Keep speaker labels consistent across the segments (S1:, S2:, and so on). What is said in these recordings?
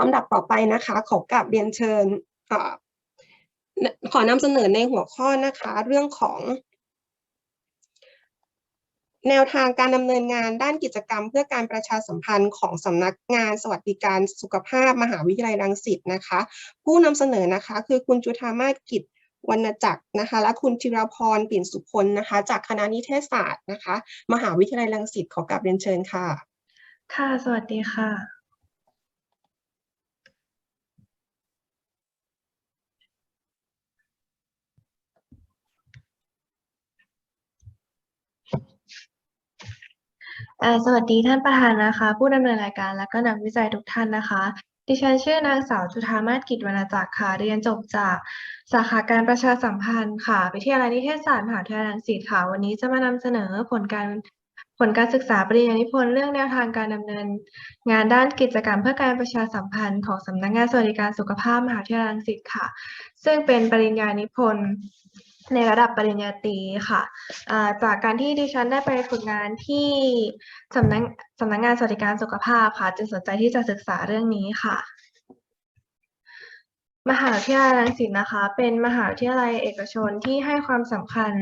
S1: ลำดับต่อไปนะคะ ขอกลับเรียนเชิญเอ่อขอนำเสนอในหัวข้อนะคะ เรื่องของแนวทางการดำเนินงานด้านกิจกรรม เพื่อการประชาสัมพันธ์ของสำนักงานสวัสดิการสุขภาพมหาวิทยาลัยรังสิตนะคะ ผู้นำเสนอนะคะ คือคุณจุธามาศกิจวรรณจักรนะคะ และคุณจิรพรปิ่นสุพลนะคะ จากคณะนิเทศศาสตร์นะคะ มหาวิทยาลัยรังสิตขอกลับเรียนเชิญค่ะ
S2: ค่ะ สวัสดีค่ะ สวัสดีท่านประธานนะคะ ผู้ดำเนินรายการและก็นักวิจัยทุกท่านนะคะ ดิฉันชื่อนางสาวจุธามาศกิจวรรณจักรค่ะ เรียนจบจากสาขาการประชาสัมพันธ์ค่ะ วิทยาลัยนิเทศศาสตร์มหาวิทยาลัยรังสิตค่ะ วันนี้จะมานำเสนอผลการผลการศึกษาปริญญานิพนธ์เรื่องแนวทางการดำเนิน งานด้านกิจกรรมเพื่อการประชาสัมพันธ์ของสำนักงานสวัสดิการสุขภาพมหาวิทยาลัยรังสิตค่ะ ซึ่งเป็นปริญญานิพนธ์ ในระดับปริญญาตรีค่ะะจากการที่ดิฉันได้ไปฝึกงานที่สำนักสำนักงานสวัสดิการสุขภาพค่ะจึงสนใจที่จะศึกษาเรื่องนี้ค่ะ มหาวิทยาลัยรังสิตนะคะ เป็นมหาวิทยาลัยเอกชนที่ให้ความสำคัญ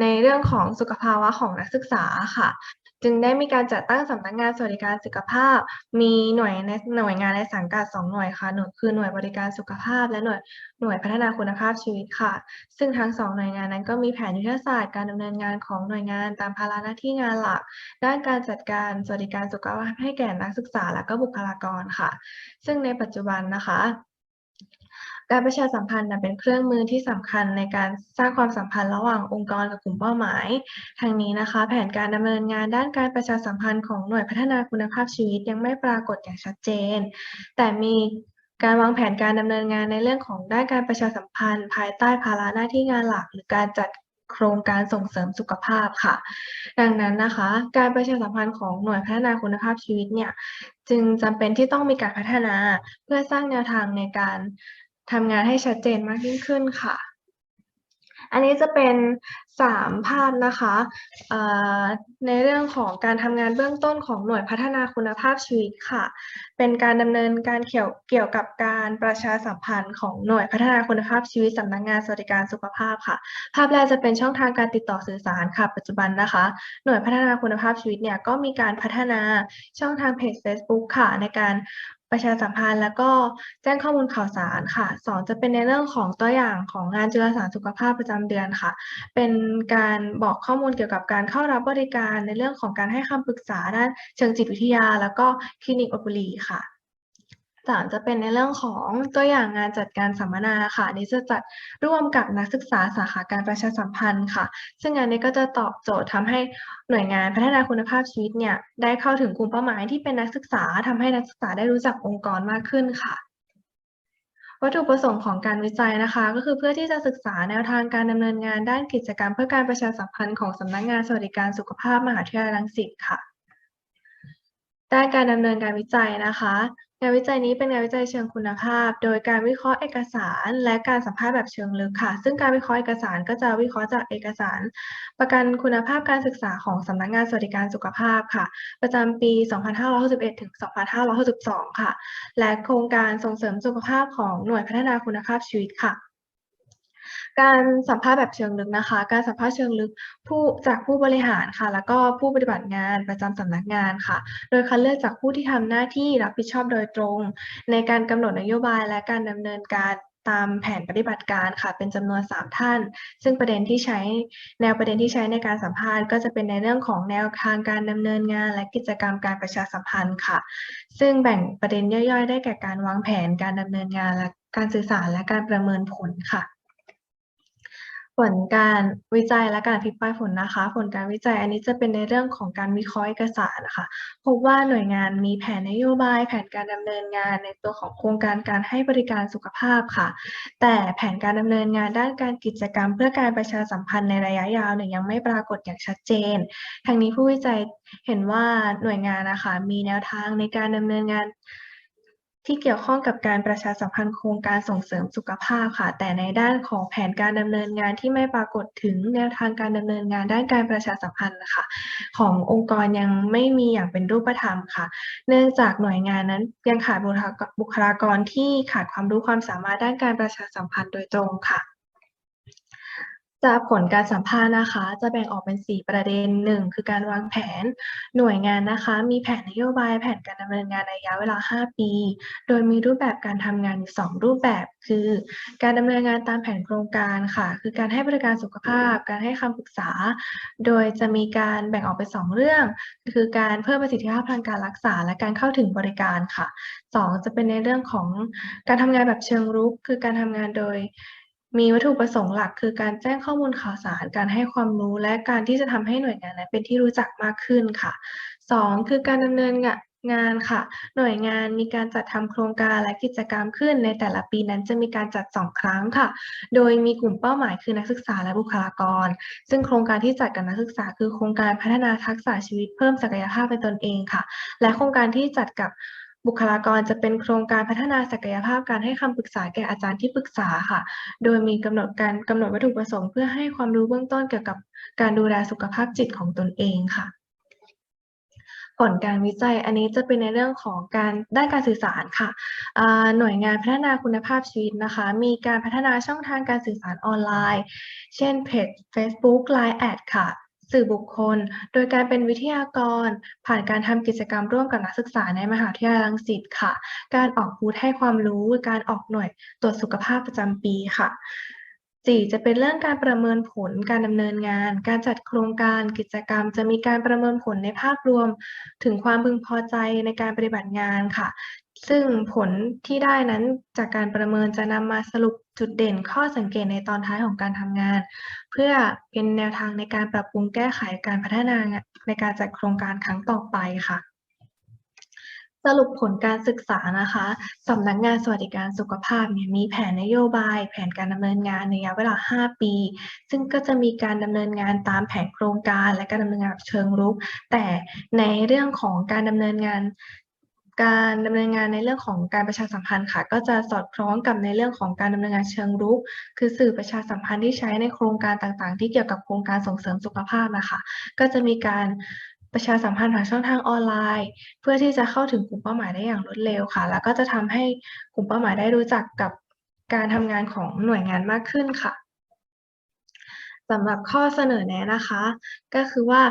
S2: ในเรื่องของสุขภาวะของนักศึกษาค่ะ จึงได้มีการจัดตั้งสำนักงานสวัสดิการสุขภาพ มีหน่วยในหน่วยงานในสังกัดสองหน่วยค่ะหน่วยคือหน่วยบริการสุขภาพ และหน่วยหน่วยพัฒนาคุณภาพชีวิตค่ะ ซึ่งทั้งสองหน่วยงานนั้นก็มีแผนยุทธศาสตร์การดำเนินงานของหน่วยงานตามภาระหน้าที่งานหลัก ด้านการจัดการสวัสดิการสุขภาพให้แก่นักศึกษาและก็บุคลากรค่ะ ซึ่งในปัจจุบันนะคะ การประชาสัมพันธ์เป็นเครื่องมือที่สำคัญในการสร้างความสัมพันธ์ระหว่างองค์กรกับกลุ่มเป้าหมาย ทางนี้นะคะ แผนการดำเนินงานด้านการประชาสัมพันธ์ของหน่วยพัฒนาคุณภาพชีวิตยังไม่ปรากฏอย่างชัดเจน แต่มีการวางแผนการดำเนินงานในเรื่องของด้านการประชาสัมพันธ์ ภายใต้ภาระหน้าที่งานหลัก หรือการจัดโครงการส่งเสริมสุขภาพค่ะ ดังนั้นนะคะ การประชาสัมพันธ์ของหน่วยพัฒนาคุณภาพชีวิตเนี่ย จึงจำเป็นที่ต้องมีการพัฒนาเพื่อสร้างแนวทางในการ ทำงานให้ชัดเจนมากยิ่งขึ้นค่ะ อันนี้จะเป็นสามภาพนะคะในเรื่องของการทำงานเบื้องต้นของหน่วยพัฒนาคุณภาพชีวิตค่ะ เป็นการดำเนินการเกี่ยวเกี่ยวกับการประชาสัมพันธ์ของหน่วยพัฒนาคุณภาพชีวิตสำนักงานสวัสดิการสุขภาพค่ะ ภาพแรกจะเป็นช่องทางการติดต่อสื่อสารค่ะ ปัจจุบันนะคะ หน่วยพัฒนาคุณภาพชีวิตเนี่ยก็มีการพัฒนาช่องทางเพจ Facebook ค่ะ ในการ ประชาสัมพันธ์ แล้วก็แจ้งข้อมูลข่าวสารค่ะสองจะเป็นในเรื่องของตัวอย่างของงานจุลสารสุขภาพประจำเดือนค่ะ เป็นการบอกข้อมูลเกี่ยวกับการเข้ารับบริการในเรื่องของการให้คำปรึกษาด้านเชิงจิตวิทยา แล้วก็คลินิกอบุรีค่ะ สามจะเป็นในเรื่องของตัวอย่างงานจัดการสัมมนาค่ะอันนี้จะจัดร่วมกับนักศึกษาสาขาการประชาสัมพันธ์ค่ะ ซึ่งงานนี้ก็จะตอบโจทย์ทำให้หน่วยงานพัฒนาคุณภาพชีวิตเนี่ยได้เข้าถึงกลุ่มเป้าหมายที่เป็นนักศึกษาทำให้นักศึกษาได้รู้จักองค์กรมากขึ้นค่ะวัตถุประสงค์ของการวิจัยนะคะ ก็คือเพื่อที่จะศึกษาแนวทางการดำเนินงานด้านกิจกรรม เพื่อการประชาสัมพันธ์ของสำนักงานสวัสดิการสุขภาพมหาวิทยาลัยรังสิตค่ะด้านการดำเนินการวิจัยนะคะ งานวิจัยนี้เป็นงานวิจัยเชิงคุณภาพ โดยการวิเคราะห์เอกสาร และการสัมภาษณ์แบบเชิงลึกค่ะ ซึ่งการวิเคราะห์เอกสารก็จะวิเคราะห์จากเอกสาร ประกันคุณภาพการศึกษาของสำนักงานสวัสดิการสุขภาพค่ะ ประจำปี 2561ถึง2562 ค่ะ และโครงการส่งเสริมสุขภาพของหน่วยพัฒนาคุณภาพชีวิตค่ะ การสัมภาษณ์แบบเชิงลึกนะคะ การสัมภาษณ์เชิงลึกผู้จากผู้บริหารค่ะ แล้วก็ผู้ปฏิบัติงานประจำสำนักงานค่ะ โดยคัดเลือกจากผู้ที่ทำหน้าที่รับผิดชอบโดยตรง ในการกำหนดนโยบายและการดำเนินการตามแผนปฏิบัติการค่ะ เป็นจำนวน 3 ท่าน ซึ่งประเด็นที่ใช้แนวประเด็นที่ใช้ในการสัมภาษณ์ ก็จะเป็นในเรื่องของแนวทางการดำเนินงาน และกิจกรรมการประชาสัมพันธ์ค่ะ ซึ่งแบ่งประเด็นย่อยๆ ได้แก่การวางแผนการดำเนินงานและการสื่อสารและการประเมินผลค่ะ ผลการวิจัยและการอภิปรายผลนะคะ ผลการวิจัยอันนี้จะเป็นในเรื่องของการวิเคราะห์เอกสารนะคะพบว่าหน่วยงานมีแผนนโยบาย แผนการดำเนินงานในตัวของโครงการการให้บริการสุขภาพค่ะ แต่แผนการดำเนินงานด้านการกิจกรรม เพื่อการประชาสัมพันธ์ในระยะยาวเนี่ยยังไม่ปรากฏอย่างชัดเจนทางนี้ผู้วิจัยเห็นว่าหน่วยงานนะคะมีแนวทางในการดำเนินงาน ที่เกี่ยวข้องกับการประชาสัมพันธ์โครงการส่งเสริมสุขภาพค่ะ แต่ในด้านของแผนการดำเนินงานที่ไม่ปรากฏถึงแนวทางการดำเนินงานด้านการประชาสัมพันธ์นะคะขององค์กรยังไม่มีอย่างเป็นรูปธรรมค่ะ เนื่องจากหน่วยงานนั้นยังขาดบุคลากรบุคลากรที่ขาดความรู้ความสามารถด้านการประชาสัมพันธ์โดยตรงค่ะ จากผลการสัมภาษณ์นะคะ จะแบ่งออกเป็น 4 ประเด็นหนึ่งคือการวางแผนหน่วยงานนะคะ มีแผนนโยบายแผนการดำเนินงานในระยะเวลา 5 ปี โดยมีรูปแบบการทำงานอยู่ 2 รูปแบบคือ การดำเนินงานตามแผนโครงการค่ะ คือการให้บริการสุขภาพ การให้คำปรึกษา โดยจะมีการแบ่งออกเป็น 2 เรื่อง คือการเพิ่มประสิทธิภาพทางการรักษา และการเข้าถึงบริการค่ะสองจะเป็นในเรื่องของการทำงานแบบเชิงรุก คือการทำงานโดย มีวัตถุประสงค์หลักคือการแจ้งข้อมูลข่าวสาร การให้ความรู้ และการที่จะทำให้หน่วยงานนั้นเป็นที่รู้จักมากขึ้นค่ะสองคือการดำเนินงานค่ะ หน่วยงานมีการจัดทำโครงการและกิจกรรมขึ้น ในแต่ละปีนั้นจะมีการจัดสองครั้งค่ะ โดยมีกลุ่มเป้าหมายคือนักศึกษาและบุคลากร ซึ่งโครงการที่จัดกับนักศึกษา คือโครงการพัฒนาทักษะชีวิตเพิ่มศักยภาพเป็นตนเองค่ะ และโครงการที่จัดกับ บุคลากรจะเป็นโครงการพัฒนาศักยภาพการให้คำปรึกษาแก่อาจารย์ที่ปรึกษาค่ะ โดยมีกำหนดการกำหนดวัตถุประสงค์เพื่อให้ความรู้เบื้องต้นเกี่ยวกับการดูแลสุขภาพจิตของตนเองค่ะ ผลการวิจัยอันนี้จะเป็นในเรื่องของการด้านการสื่อสารค่ะ หน่วยงานพัฒนาคุณภาพชีวิตนะคะ มีการพัฒนาช่องทางการสื่อสารออนไลน์ เช่นเพจ Facebook Line แอดค่ะ สื่อบุคคล โดยการเป็นวิทยากร ผ่านการทำกิจกรรมร่วมกับนักศึกษาในมหาวิทยาลัยรังสิตค่ะ การออกบูธให้ความรู้ การออกหน่วยตรวจสุขภาพประจำปีค่ะสี่จะเป็นเรื่องการประเมินผลการดำเนินงาน การจัดโครงการกิจกรรม จะมีการประเมินผลในภาพรวม ถึงความพึงพอใจในการปฏิบัติงานค่ะ ซึ่งผลที่ได้นั้นจากการประเมินจะนำมาสรุปจุดเด่นข้อสังเกตในตอนท้ายของการทำงาน เพื่อเป็นแนวทางในการปรับปรุงแก้ไขการพัฒนาในการจัดโครงการครั้งต่อไปค่ะ สรุปผลการศึกษานะคะสำนักงานสวัสดิการสุขภาพเนี่ยมีแผนนโยบาย แผนการดำเนินงานในระยะเวลา 5 ปี ซึ่งก็จะมีการดำเนินงานตามแผนโครงการ และการดำเนินงานเชิงรุก แต่ในเรื่องของการดำเนินงาน การดำเนินงานในเรื่องของการประชาสัมพันธ์ค่ะ ก็จะสอดคล้องกับในเรื่องของการดำเนินงานเชิงรุก คือสื่อประชาสัมพันธ์ที่ใช้ในโครงการต่างๆ ที่เกี่ยวกับโครงการส่งเสริมสุขภาพนะคะก็จะมีการประชาสัมพันธ์ผ่านช่องทางออนไลน์ เพื่อที่จะเข้าถึงกลุ่มเป้าหมายได้อย่างรวดเร็วค่ะ แล้วก็จะทำให้กลุ่มเป้าหมายได้รู้จักกับการทำงานของหน่วยงานมากขึ้นค่ะสำหรับข้อเสนอแนะนะคะ ก็คือว่า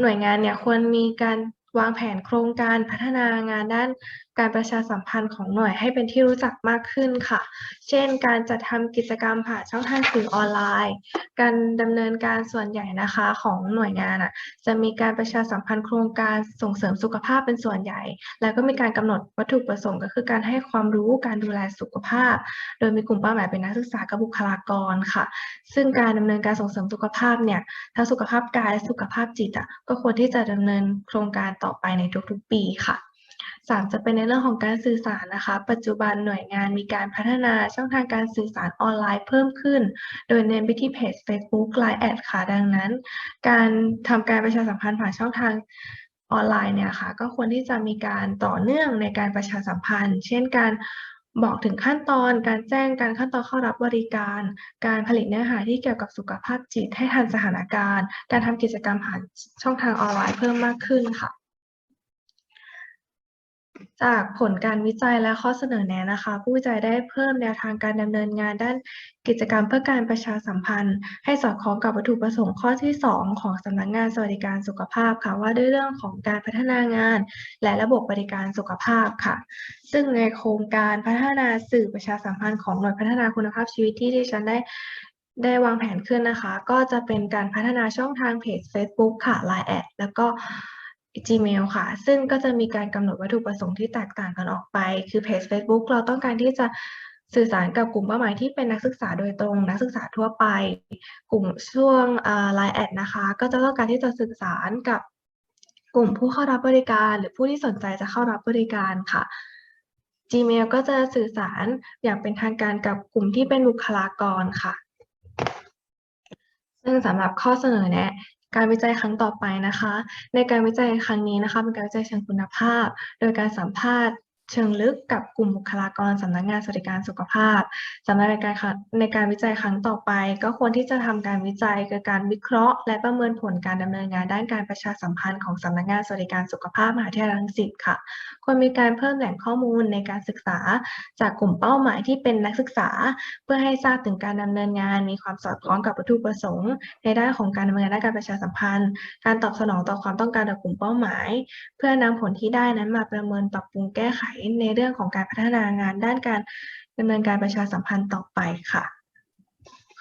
S2: หน่วยงานเนี่ยควรมีการ วางแผนโครงการพัฒนางานด้าน การประชาสัมพันธ์ของหน่วยให้เป็นที่รู้จักมากขึ้นค่ะ เช่น การจัดทำกิจกรรมผ่านช่องทางสื่อออนไลน์ การดำเนินการส่วนใหญ่นะคะของหน่วยงานอะจะมีการประชาสัมพันธ์โครงการส่งเสริมสุขภาพเป็นส่วนใหญ่ แล้วก็มีการกำหนดวัตถุประสงค์ก็คือการให้ความรู้การดูแลสุขภาพ โดยมีกลุ่มเป้าหมายเป็นนักศึกษากับบุคลากรค่ะ ซึ่งการดำเนินการส่งเสริมสุขภาพเนี่ยทั้งสุขภาพกายและสุขภาพจิตอะก็ควรที่จะดำเนินโครงการต่อไปในทุกๆปีค่ะ สามจะเป็นในเรื่องของการสื่อสารนะคะ ปัจจุบันหน่วยงานมีการพัฒนาช่องทางการสื่อสารออนไลน์เพิ่มขึ้น โดยเน้นไปที่เพจ Facebook Line แอดค่ะดังนั้น การทำการประชาสัมพันธ์ผ่านช่องทางออนไลน์เนี่ยค่ะก็ควรที่จะมีการต่อเนื่องในการประชาสัมพันธ์ เช่นการบอกถึงขั้นตอน การแจ้งการขั้นตอนเข้ารับบริการ การผลิตเนื้อหาที่เกี่ยวกับสุขภาพจิตให้ทันสถานการณ์ การทำกิจกรรมผ่านช่องทางออนไลน์เพิ่มมากขึ้นค่ะ จากผลการวิจัยและข้อเสนอแนะนะคะ ผู้วิจัยได้เพิ่มแนวทางการดำเนินงานด้านกิจกรรมเพื่อการประชาสัมพันธ์ ให้สอดคล้องกับวัตถุประสงค์ข้อที่ 2 ของสำนักงานสวัสดิการสุขภาพค่ะว่าด้วยเรื่องของการพัฒนางาน และระบบบริการสุขภาพค่ะ ซึ่งในโครงการพัฒนาสื่อประชาสัมพันธ์ของหน่วยพัฒนาคุณภาพชีวิตที่ดิฉันได้ได้วางแผนขึ้นนะคะ ก็จะเป็นการพัฒนาช่องทางเพจ Facebook ค่ะ Line แอดแล้วก็ Gmail ค่ะ ซึ่งก็จะมีการกำหนดวัตถุประสงค์ที่แตกต่างกันออกไป คือเพจ Facebook เราต้องการที่จะสื่อสารกับกลุ่มเป้าหมายที่เป็นนักศึกษาโดยตรง นักศึกษาทั่วไป กลุ่มช่วงอ่า Line แอดนะคะ ก็จะต้องการที่จะสื่อสารกับกลุ่มผู้เข้ารับบริการ หรือผู้ที่สนใจจะเข้ารับบริการค่ะ Gmail ก็จะสื่อสารอย่างเป็นทางการกับกลุ่มที่เป็นบุคลากรค่ะ ซึ่งสำหรับข้อเสนอแนะ การวิจัยครั้งต่อไปนะคะ ในการวิจัยครั้งนี้นะคะ เป็นการวิจัยเชิงคุณภาพ โดยการสัมภาษณ์ เชิงลึกกับกลุ่มบุคลากรสำนักงานสวัสดิการสุขภาพสำหรับในการในการวิจัยครั้งต่อไป ก็ควรที่จะทำการวิจัยคือการวิเคราะห์ และประเมินผลการดำเนินงานด้านการประชาสัมพันธ์ของสำนักงานสวัสดิการสุขภาพมหาวิทยาลัยรังสิตค่ะ ควรมีการเพิ่มแหล่งข้อมูลในการศึกษา จากกลุ่มเป้าหมายที่เป็นนักศึกษา เพื่อให้ทราบถึงการดำเนินงาน มีความสอดคล้องกับวัตถุประสงค์ ในด้านของการดำเนินงานด้านการประชาสัมพันธ์ การตอบสนองต่อความต้องการของกลุ่มเป้าหมาย เพื่อนำผลที่ได้นั้นมาประเมินปรับปรุงแก้ไขในเรื่องของการพัฒนางานด้านการดำเนินการประชาสัมพันธ์ต่อไปค่ะ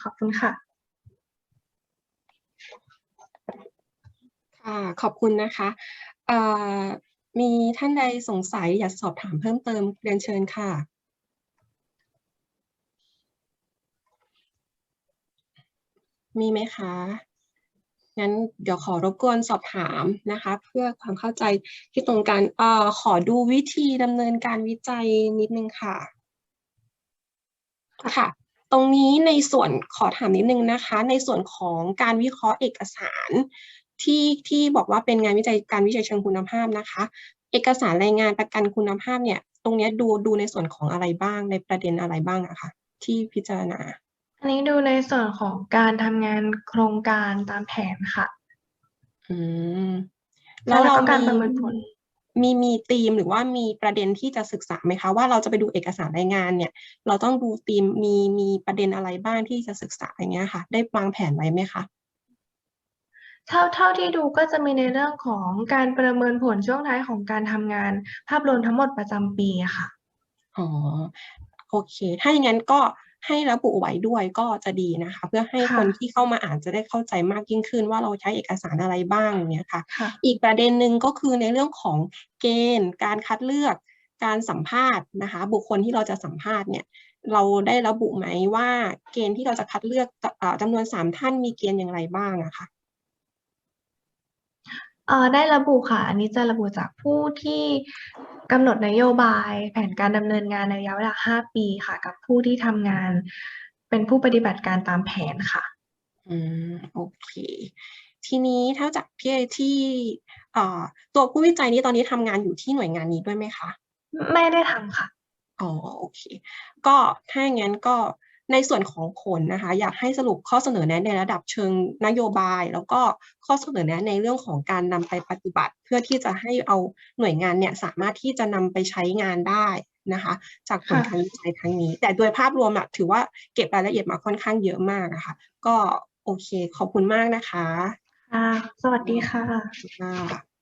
S2: ขอบคุณค่ะ
S1: ค่ะขอบคุณนะคะมีท่านใดสงสัยอยากสอบถามเพิ่มเติมเรียนเชิญค่ะมีไหมคะ งั้นเดี๋ยวขอรบกวนสอบถามนะคะ เพื่อความเข้าใจที่ตรงกันเอ่อขอดูวิธีดำเนินการวิจัยนิดนึงค่ะค่ะ ตรงนี้ในส่วนขอถามนิดนึงนะคะ ในส่วนของการวิเคราะห์เอกสารที่ที่บอกว่าเป็นงานวิจัยการวิจัยเชิงคุณภาพนะคะ เอกสารรายงานประกันคุณภาพเนี่ย ตรงเนี้ยดูดูในส่วนของอะไรบ้างในประเด็นอะไรบ้างอะคะที่พิจารณา
S2: อันนี้ดูในส่วนของการทำงานโครงการตามแผนค่ะ
S1: อืม
S2: แล้วก็การประเมินผล
S1: มีมีธีมหรือว่ามีประเด็นที่จะศึกษาไหมคะ ว่าเราจะไปดูเอกสารรายงานเนี่ย เราต้องดูธีมมีมีประเด็นอะไรบ้างที่จะศึกษาอย่างเงี้ยค่ะ ได้วางแผนไว้ไหมคะ
S2: เท่าเท่าที่ดูก็จะมีในเรื่องของการประเมินผลช่วงท้ายของการทำงาน ภาพรวมทั้งหมดประจำปีอะค่ะ
S1: อ๋อ โอเค ถ้าอย่างนั้นก็ ให้ระบุไว้ด้วยก็จะดีนะคะ เพื่อให้
S2: ค่ะ
S1: คนที่เข้ามาอ่านจะได้เข้าใจมากยิ่งขึ้น ว่าเราใช้เอกสารอะไรบ้างอย่างเงี้ยค่ะ
S2: ค่ะ
S1: อีกประเด็นหนึ่งก็คือในเรื่องของเกณฑ์ การคัดเลือก การสัมภาษณ์นะคะ บุคคลที่เราจะสัมภาษณ์เนี่ยเราได้ระบุไหมว่าเกณฑ์ที่เราจะคัดเลือกจะเอ่อจำนวนสามท่านมีเกณฑ์อย่างไรบ้างอะคะ
S2: เอ่อได้ระบุค่ะ อันนี้จะระบุจากผู้ที่ กำหนดนโยบายแผนการดำเนินงานในระยะเวลา 5 ปีค่ะ กับผู้ที่ทำงานเป็นผู้ปฏิบัติการตามแผนค่ะ
S1: อืม โอเค ทีนี้ถ้าจากพี่ที่เอ่อตัวผู้วิจัยนี้ตอนนี้ทำงานอยู่ที่หน่วยงานนี้ด้วยไหมคะ
S2: ไม่ได้ทำค่ะ
S1: อ๋อ โอเค ก็ถ้าอย่างนั้นก็ ในส่วนของผลนะคะ อยากให้สรุปข้อเสนอแนะในระดับเชิงนโยบาย แล้วก็ข้อเสนอแนะในเรื่องของการนำไปปฏิบัติ เพื่อที่จะให้เอาหน่วยงานเนี่ยสามารถที่จะนำไปใช้งานได้นะคะ จากผล
S2: ค่ะ
S1: การวิจัยครั้งนี้ แต่โดยภาพรวมอะถือว่าเก็บรายละเอียดมาค่อนข้างเยอะมากนะคะ ก็โอเคขอบคุณมากนะคะ
S2: ค่ะสวัสดีค่ะ
S1: ค่ะ